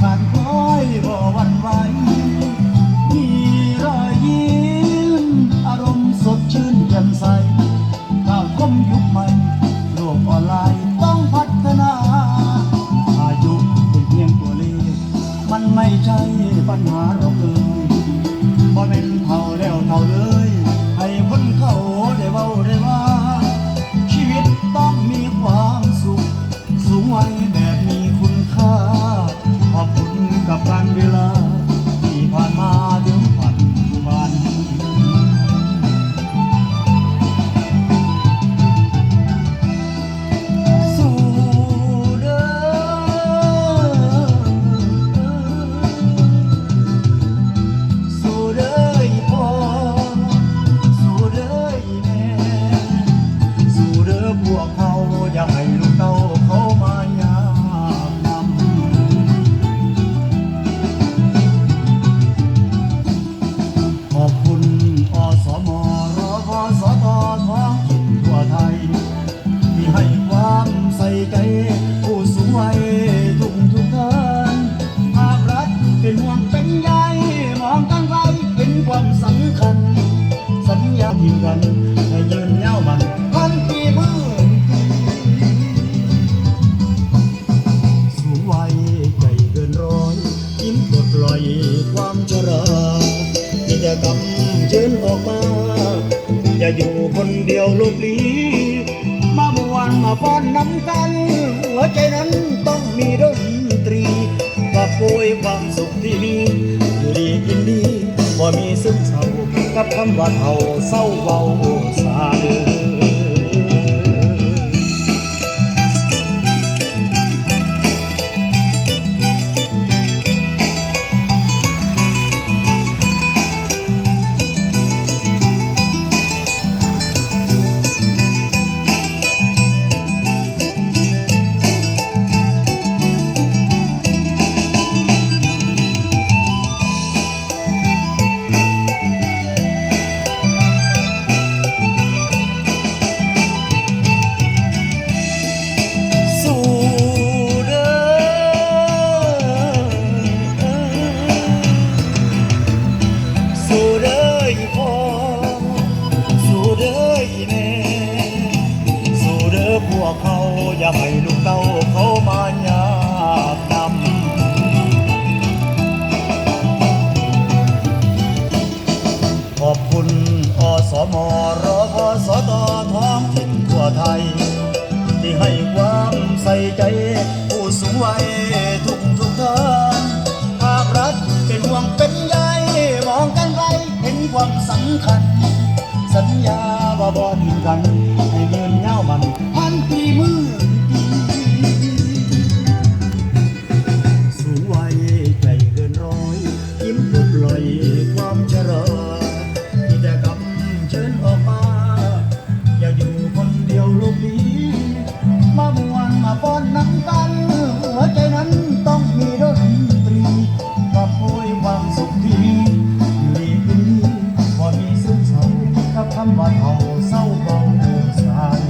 ผ่านคอยบวันไวมีรอยยิ้มอารมณ์สดชื่นแจ่ใสก้าคมยุคใหม่โลกออนไลน์ต้องพัฒนาอายุเป็นเพีตัวเลขมันไม่ใช่ปัญหาเราเกิน อบคุณอสมรพสตท้องถิ่นทั่วไทย ที่ให้ความใส่ใจผู้สูงวัยทุกทุกท่านภาครัฐเป็นห่วงเป็นใยมองกันไกลเป็นความสำคัญ สัญญาที่กัน คนเดียวลบหลีมาบวนมาป้อนน้ำกัน หัวใจนั้นต้องมีดนตรีกับโวยความสุขที่มีอยู่ดีกินดีบ่มีซึมเศร้ากับคำว่าเท่าเศร้าเบาสาเดือ ท้องถิ่นทั่วไทย ที่ให้ความใส่ใจ ผู้สูงวัยทุกทุกท่านภาครัฐเป็นห่วงเป็นใยมองกันไรเห็นความสำคัญ สัญญาว่าบ่ทิ้งกัน ให้เงินเงามันพันปีมื่อสูงวัยใจเกินร้อย ยิ้มลุกลอยความเจริญที่จะกำเชิญออกมา มามวนมาป้อนน้ำกันหัวใจนั้นต้องมีดนตรีกับโวยความสุขดีอยู่ดีคืนดีบ่มีซึ้งเศร้ากับคำว่าเฒ่าเศร้าเบาสาย